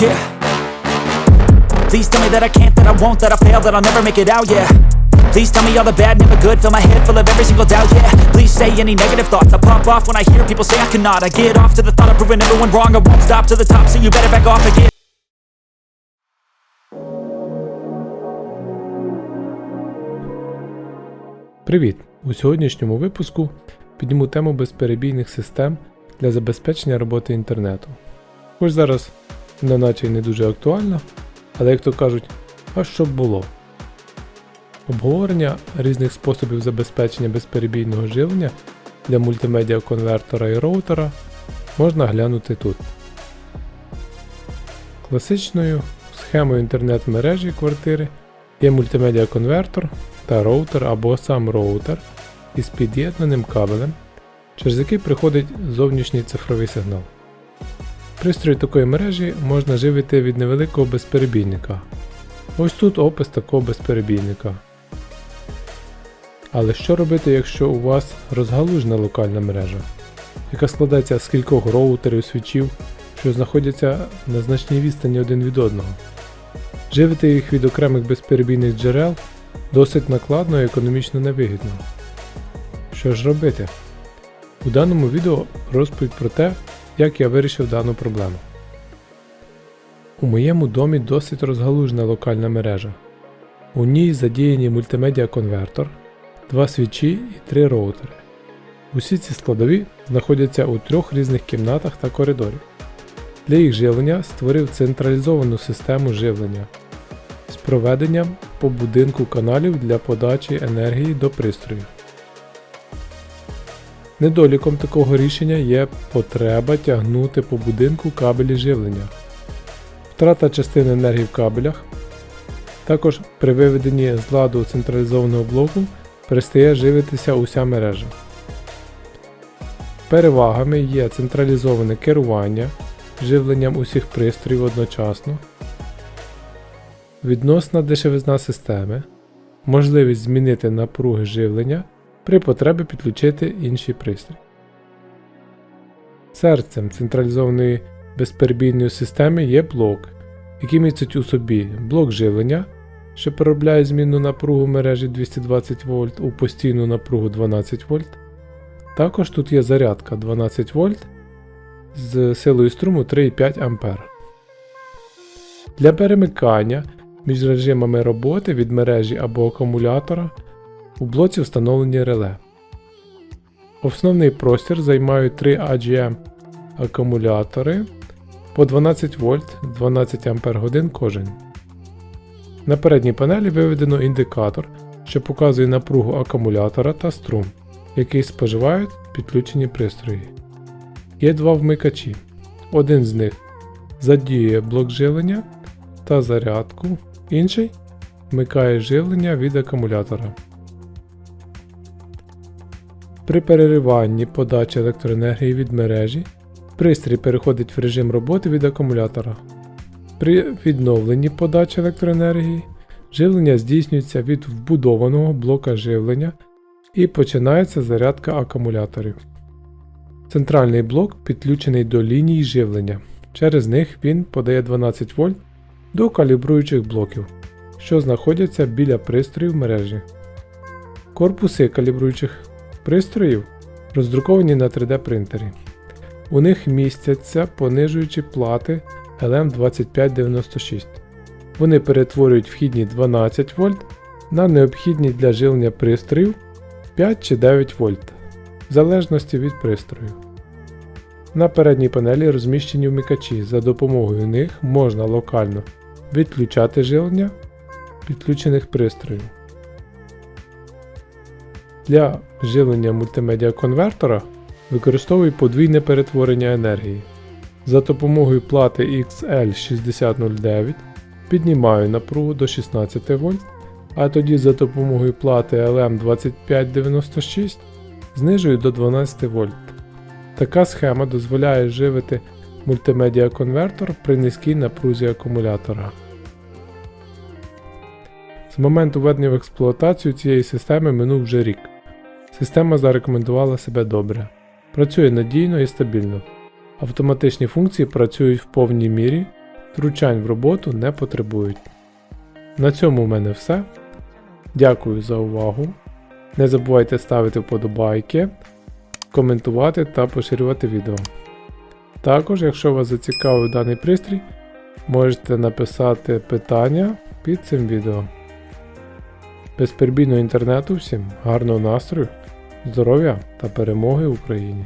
yeah. Please tell me that I can't, that I won't, that I fail, that I'll never make it out, yeah. Please tell me all the bad, never good, fill my head full of every single doubt, yeah. Please say any negative thoughts, I pop off when I hear people say I cannot. I get off to the thought of proving everyone wrong, I won't stop to the top, so you better back off again. Привіт! У сьогоднішньому випуску підніму тему безперебійних систем для забезпечення роботи інтернету. Хоч зараз вона наче й не дуже актуальна, але як то кажуть, а що б було? Обговорення різних способів забезпечення безперебійного живлення для мультимедіа конвертора і роутера можна глянути тут. Класичною схемою інтернет-мережі квартири є мультимедіа конвертор та роутер або сам роутер із під'єднаним кабелем, через який приходить зовнішній цифровий сигнал. Пристрої такої мережі можна живити від невеликого безперебійника. Ось тут опис такого безперебійника. Але що робити, якщо у вас розгалужена локальна мережа, яка складається з кількох роутерів свічів, що знаходяться на значній відстані один від одного? Живити їх від окремих безперебійних джерел досить накладно і економічно невигідно. Що ж робити? У даному відео розповідь про те, як я вирішив дану проблему. У моєму домі досить розгалужена локальна мережа. У ній задіяні мультимедіа конвертор, два свічі і три роутери. Усі ці складові знаходяться у трьох різних кімнатах та коридорі. Для їх живлення створив централізовану систему живлення з проведенням по будинку каналів для подачі енергії до пристроїв. Недоліком такого рішення є потреба тягнути по будинку кабелі живлення, втрата частини енергії в кабелях. Також при виведенні з ладу централізованого блоку перестає живитися уся мережа. Перевагами є централізоване керування живленням усіх пристроїв одночасно, відносна дешевизна системи, можливість змінити напруги живлення при потребі підключити інший пристрій. Серцем централізованої безперебійної системи є блок, який містить у собі блок живлення, що переробляє змінну напругу мережі 220 В у постійну напругу 12 В. Також тут є зарядка 12 В з силою струму 3,5 А. Для перемикання між режимами роботи від мережі або акумулятора у блоці встановлені реле. Основний простір займають 3 AGM акумулятори по 12 В 12 Ах кожен. На передній панелі виведено індикатор, що показує напругу акумулятора та струм, який споживають підключені пристрої. Є два вмикачі. Один з них задіює блок живлення та зарядку, інший вмикає живлення від акумулятора. При перериванні подачі електроенергії від мережі пристрій переходить в режим роботи від акумулятора. При відновленні подачі електроенергії живлення здійснюється від вбудованого блока живлення і починається зарядка акумуляторів. Центральний блок підключений до ліній живлення. Через них він подає 12 В до калібруючих блоків, що знаходяться біля пристроїв мережі. Корпуси калібруючих пристроїв роздруковані на 3D принтері. У них містяться понижуючі плати LM2596. Вони перетворюють вхідні 12 В на необхідні для живлення пристроїв 5 чи 9 В, в залежності від пристрою. На передній панелі розміщені вмикачі, за допомогою них можна локально відключати живлення підключених пристроїв. Для живлення мультимедіа конвертора використовую подвійне перетворення енергії. За допомогою плати XL6009 піднімаю напругу до 16 В, а тоді за допомогою плати LM2596 знижую до 12 В. Така схема дозволяє живити мультимедіа конвертор при низькій напрузі акумулятора. З моменту введення в експлуатацію цієї системи минув вже рік. Система зарекомендувала себе добре. Працює надійно і стабільно. Автоматичні функції працюють в повній мірі, втручань в роботу не потребують. На цьому в мене все. Дякую за увагу. Не забувайте ставити вподобайки, коментувати та поширювати відео. Також, якщо вас зацікавив даний пристрій, можете написати питання під цим відео. Безперебійного інтернету всім, гарного настрою, здоров'я та перемоги Україні!